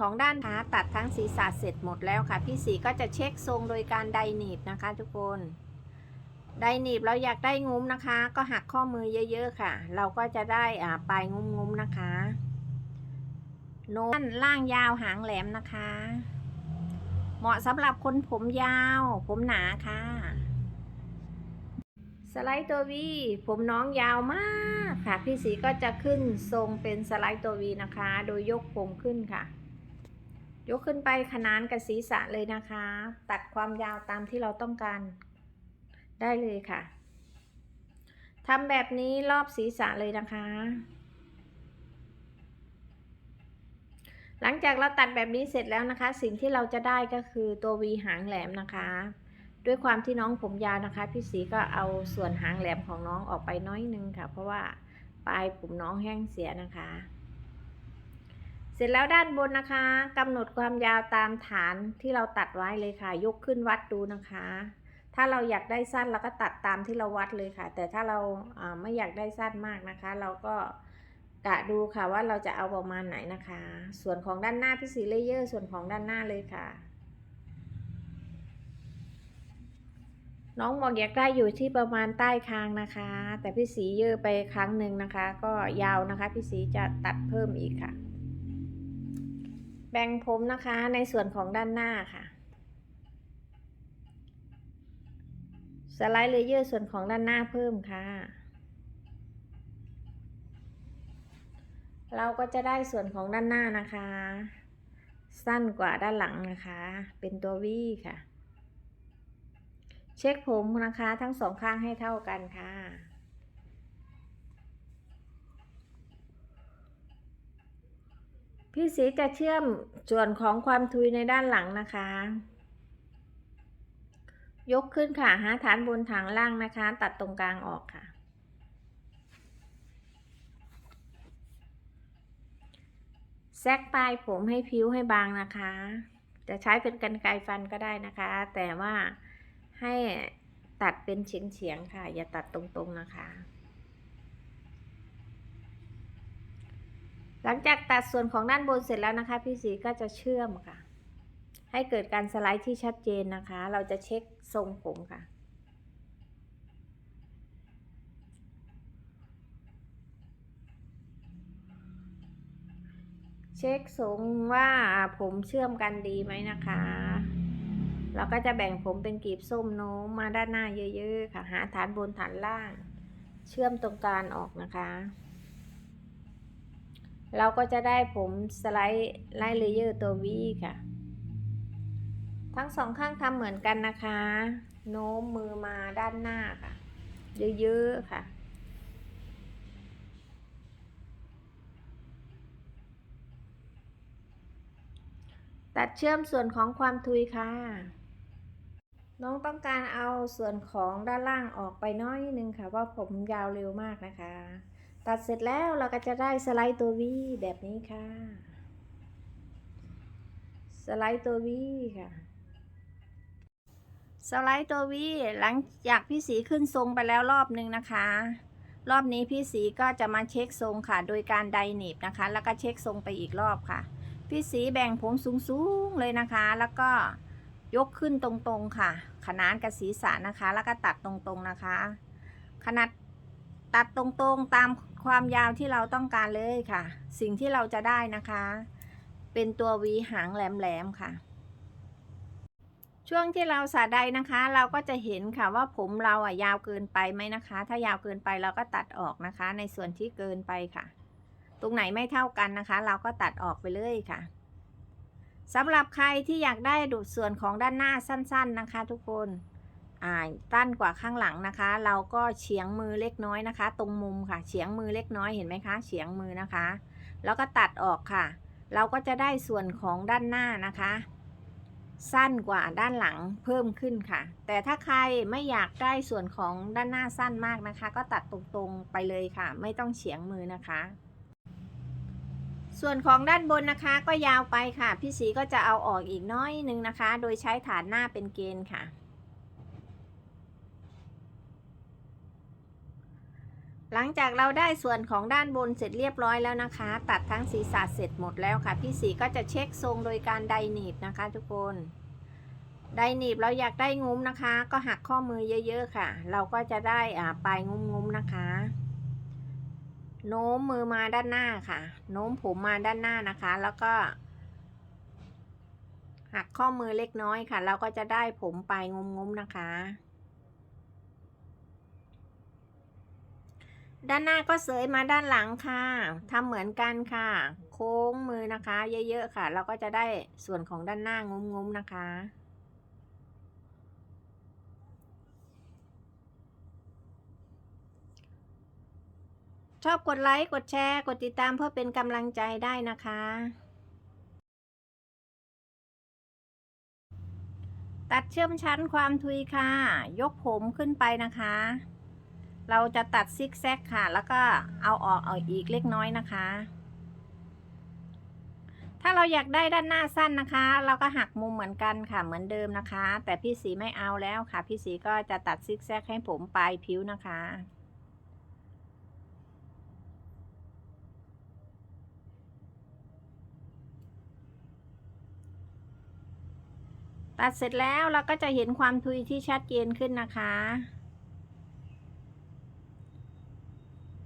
ของด้านขาตัดทั้งศีรษะเสร็จหมดแล้วค่ะ พี่สีก็จะเช็คทรงโดยการไดหนีบนะคะ ทุกคนไดหนีบเราอยากได้งุ้มนะคะ ก็หักข้อมือเยอะ ๆ ค่ะ เราก็จะได้อ่าปลายงุ้มๆนะคะ โน้มล่างยาวหางแหลมนะคะ เหมาะสำหรับคนผมยาว ผมหนาค่ะ สไลด์ตัววีผมน้องยาวมากค่ะ พี่สีก็จะขึ้นทรงเป็นสไลด์ตัววีนะคะ โดยยกผมขึ้นค่ะ ยกขึ้นไปขนานกับศีรษะเลยนะคะ ตัดความยาวตามที่เราต้องการได้เลยค่ะทำแบบนี้รอบศีรษะเลยนะคะ หลังจากเราตัดแบบนี้เสร็จแล้วนะคะ สิ่งที่เราจะได้ก็คือตัววีหางแหลมนะคะ ด้วยความที่น้องผมยาวนะคะ พี่สีก็เอาส่วนหางแหลมของน้องออกไปน้อยนึงค่ะ เพราะว่าปลายผมน้องแห้งเสียนะคะ ร็จแล้วด้านบนนะคะกำหนดความยาวตามฐานที่เราตัดไว้เลยค่ะ ยกขึ้นวัดดูนะคะ ถ้าเราอยากได้สั้นเราก็ตัดตามที่เราวัดเลยค่ะ แต่ถ้าเราไม่อยากได้สั้นมากนะคะ เราก็กะดูค่ะว่าเราจะเอาประมาณไหนนะคะ ส่วนของด้านหน้าพี่สีเลเยอร์ส่วนของด้านหน้าเลยค่ะ น้องบอกอยากได้อยู่ที่ประมาณใต้คางนะคะ แต่พี่สีเยอะไปครั้งหนึ่งนะคะ ก็ยาวนะคะ พี่สีจะตัดเพิ่มอีกค่ะ แบ่งผมนะคะในส่วนของด้านหน้าค่ะ สไลด์เลเยอร์ส่วนของด้านหน้าเพิ่มค่ะ เราก็จะได้ส่วนของด้านหน้านะคะ สั้นกว่าด้านหลังนะคะ เป็นตัววีค่ะ เช็คผมนะคะทั้งสองข้างให้เท่ากันค่ะ พี่สีจะเชื่อมส่วนของความทุยในด้านหลังนะคะ ยกขึ้นค่ะ หาฐานบนฐานล่างนะคะ ตัดตรงกลางออกค่ะ แซกปลายผมให้ผิวให้บางนะคะ จะใช้เป็นกันไกรฟันก็ได้นะคะ แต่ว่าให้ตัดเป็นเฉียงๆค่ะ อย่าตัดตรงๆนะคะ หลังจากตัดส่วนของด้านบนเสร็จแล้วนะคะ พี่สีก็จะเชื่อมค่ะ ให้เกิดการสไลด์ที่ชัดเจนนะคะ เราจะเช็คทรงผมค่ะ เช็คทรงว่าผมเชื่อมกันดีไหมนะคะ เราก็จะแบ่งผมเป็นกลีบส้มโน้มมาด้านหน้าเยอะๆค่ะ หาฐานบนฐานล่าง เชื่อมตรงกลางออกนะคะ เราก็จะได้ผมสไลด์ไล่เลเยอร์ตัววีค่ะ ทั้งสองข้างทำเหมือนกันนะคะ โน้มมือมาด้านหน้าค่ะ เยอะๆค่ะตัดเชื่อมส่วนของความทุยค่ะ น้องต้องการเอาส่วนของด้านล่างออกไปน้อยนึงค่ะว่าะผมยาวเร็วมากนะคะ ตัดเสร็จแล้วเราก็จะได้สไลด์ตัววีแบบนี้ค่ะ สไลด์ตัววีค่ะ สไลด์ตัววีหลังจากพี่สีขึ้นทรงไปแล้วรอบนึงนะคะ รอบนี้พี่สีก็จะมาเช็คทรงค่ะ โดยการไดหนีบนะคะ แล้วก็เช็คทรงไปอีกรอบค่ะ พี่สีแบ่งผมสูงๆเลยนะคะ แล้วก็ยกขึ้นตรงๆค่ะ ขนานกับศีรษะนะคะ แล้วก็ตัดตรงๆนะคะ ขนาดตัดตรงๆตาม ความยาวที่เราต้องการเลยค่ะ สิ่งที่เราจะได้นะคะ เป็นตัววีหางแหลมๆค่ะ ช่วงที่เราสาใดนะคะ เราก็จะเห็นค่ะว่าผมเราอะยาวเกินไปไหมนะคะ ถ้ายาวเกินไปเราก็ตัดออกนะคะ ในส่วนที่เกินไปค่ะ ตรงไหนไม่เท่ากันนะคะ เราก็ตัดออกไปเลยค่ะสำหรับใครที่อยากได้ดูดส่วนของด้านหน้าสั้น ๆ นะคะ ทุกคน อ่าตั้นกว่าข้างหลังนะคะ เราก็เฉียงมือเล็กน้อยนะคะ ตรงมุมค่ะ เฉียงมือเล็กน้อยเห็นไหมคะเฉียงมือนะคะ แล้วก็ตัดออกค่ะ เราก็จะได้ส่วนของด้านหน้านะคะ สั้นกว่าด้านหลังเพิ่มขึ้นค่ะ แต่ถ้าใครไม่อยากได้ส่วนของด้านหน้าสั้นมากนะคะ ก็ตัดตรงๆไปเลยค่ะ ไม่ต้องเฉียงมือนะคะ ส่วนของด้านบนนะคะก็ยาวไปค่ะ พี่สีก็จะเอาออกอีกน้อยนึงนะคะ โดยใช้ฐานหน้าเป็นเกณฑ์ค่ะ หลังจากเราได้ส่วนของด้านบนเสร็จเรียบร้อยแล้วนะคะ ตัดทั้งศีรษะเสร็จหมดแล้วค่ะ พี่สีก็จะเช็คทรงโดยการไดหนีบนะคะทุกคนไดหนีบเราอยากได้งุ้มนะคะ ก็หักข้อมือเยอะ ๆ ค่ะ เราก็จะได้อ่าปลายงุ้มๆนะคะ โน้มมือมาด้านหน้าค่ะ โน้มผมมาด้านหน้านะคะ แล้วก็หักข้อมือเล็กน้อยค่ะ เราก็จะได้ผมปลายงุ้มๆนะคะ ด้านหน้าก็เสยมาด้านหลังค่ะทำเหมือนกันค่ะ โค้งมือนะคะ เยอะๆค่ะ เราก็จะได้ส่วนของด้านหน้างุ้มๆนะคะ ชอบกดไลค์ กดแชร์ กดติดตามเพื่อเป็นกำลังใจได้นะคะ ตัดเชื่อมชั้นความทุยค่ะ ยกผมขึ้นไปนะคะ เราจะตัดซิกแซกค่ะ แล้วก็เอาออกเอาอีกเล็กน้อยนะคะ ถ้าเราอยากได้ด้านหน้าสั้นนะคะ เราก็หักมุมเหมือนกันค่ะเหมือนเดิมนะคะ แต่พี่สีไม่เอาแล้วค่ะ พี่สีก็จะตัดซิกแซกให้ผมปลายผิวนะคะตัดเสร็จแล้วเราก็จะเห็นความทุยที่ชัดเจนขึ้นนะคะ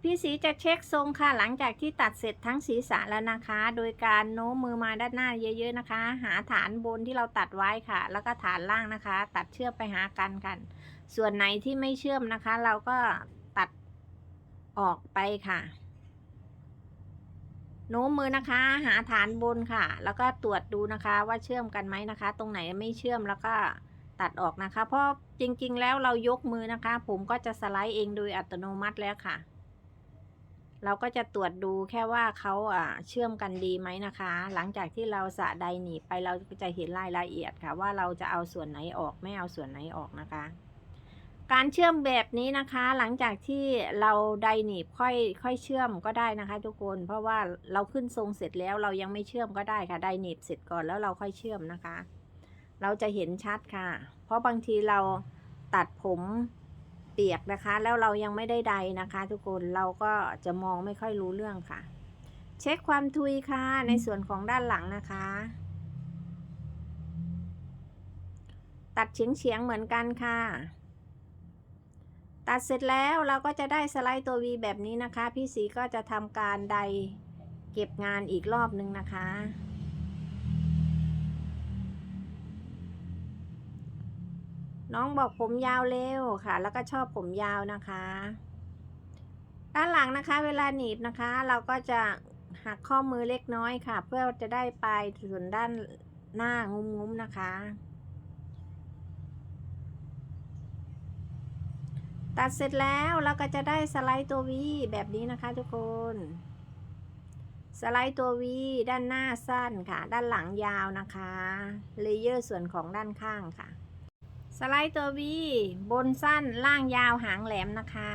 พี่สีจะเช็คทรงค่ะ หลังจากที่ตัดเสร็จทั้งศีรษะแล้วนะคะ โดยการโน้มมือมาด้านหน้าเยอะ ๆนะคะ หาฐานบนที่เราตัดไว้ค่ะ แล้วก็ฐานล่างนะคะ ตัดเชื่อมไปหากันกัน ส่วนไหนที่ไม่เชื่อมนะคะ เราก็ตัดออกไปค่ะ โน้มมือนะคะ หาฐานบนค่ะ แล้วก็ตรวจดูนะคะว่าเชื่อมกันไหมนะคะ ตรงไหนไม่เชื่อมแล้วก็ตัดออกนะคะ เพราะจริงๆ แล้วเรายกมือนะคะ ผมก็จะสไลด์เองโดยอัตโนมัติแล้วค่ะ เราก็จะตรวจดูแค่ว่าเขาอ่าเชื่อมกันดีไหมนะคะ หลังจากที่เราสะใดหนีไปเราจะเห็นรายละเอียดค่ะ ว่าเราจะเอาส่วนไหนออกไม่เอาส่วนไหนออกนะคะ การเชื่อมแบบนี้นะคะ หลังจากที่เราไดหนีบค่อยค่อยเชื่อมก็ได้นะคะ ทุกคน เพราะว่าเราขึ้นทรงเสร็จแล้วเรายังไม่เชื่อมก็ได้ค่ะไดหนีบเสร็จก่อนแล้วเราค่อยเชื่อมนะคะ เราจะเห็นชัดค่ะ เพราะบางทีเราตัดผม เปียกนะคะ แล้วเรายังไม่ได้ใดนะคะ ทุกคนเราก็จะมองไม่ค่อยรู้เรื่องค่ะ เช็คความทุยค่ะในส่วนของด้านหลังนะคะ ตัดเฉียงเฉียงเหมือนกันค่ะ ตัดเสร็จแล้วเราก็จะได้สไลด์ตัว V แบบนี้นะคะ พี่สีก็จะทำการใดเก็บงานอีกรอบนึงนะคะ น้องบอกผมยาวเร็วค่ะ แล้วก็ชอบผมยาวนะคะ ด้านหลังนะคะ เวลาหนีบนะคะ เราก็จะหักข้อมือเล็กน้อยค่ะ เพื่อจะได้ปลายส่วนด้านหน้างุ้มๆนะคะ ตัดเสร็จแล้วเราก็จะได้สไลด์ตัว V แบบนี้นะคะทุกคน สไลด์ตัว V ด้านหน้าสั้นค่ะ ด้านหลังยาวนะคะ เลเยอร์ส่วนของด้านข้างค่ะ สไลด์ตัววีบนสั้นล่างยาวหางแหลมนะคะ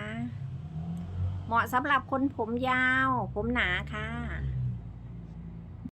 เหมาะสำหรับคนผมยาว ผมหนาค่ะ